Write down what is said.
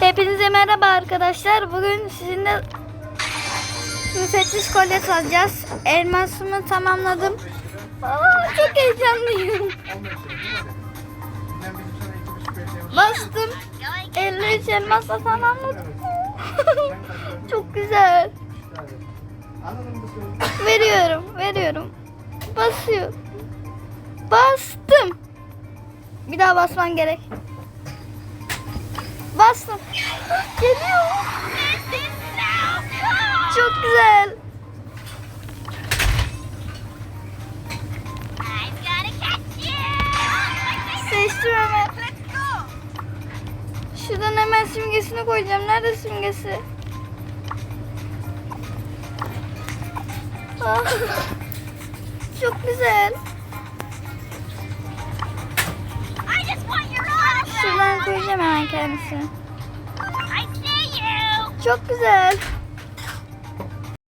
Hepinize merhaba arkadaşlar. Bugün sizinle müfettiş kolye alacağız. Elmasımı tamamladım. Aa, çok heyecanlıyım. Bastım. 53 elmasla tamamladım. çok güzel. Veriyorum, veriyorum. Basıyor. Bastım. Bir daha basman gerek. Bastım. Geliyor. Çok güzel. Seçtim hemen. Şuradan hemen simgesini koyacağım. Nerede simgesi? Ah, Çok güzel. Koyacağım hemen kendisini. Çok güzel.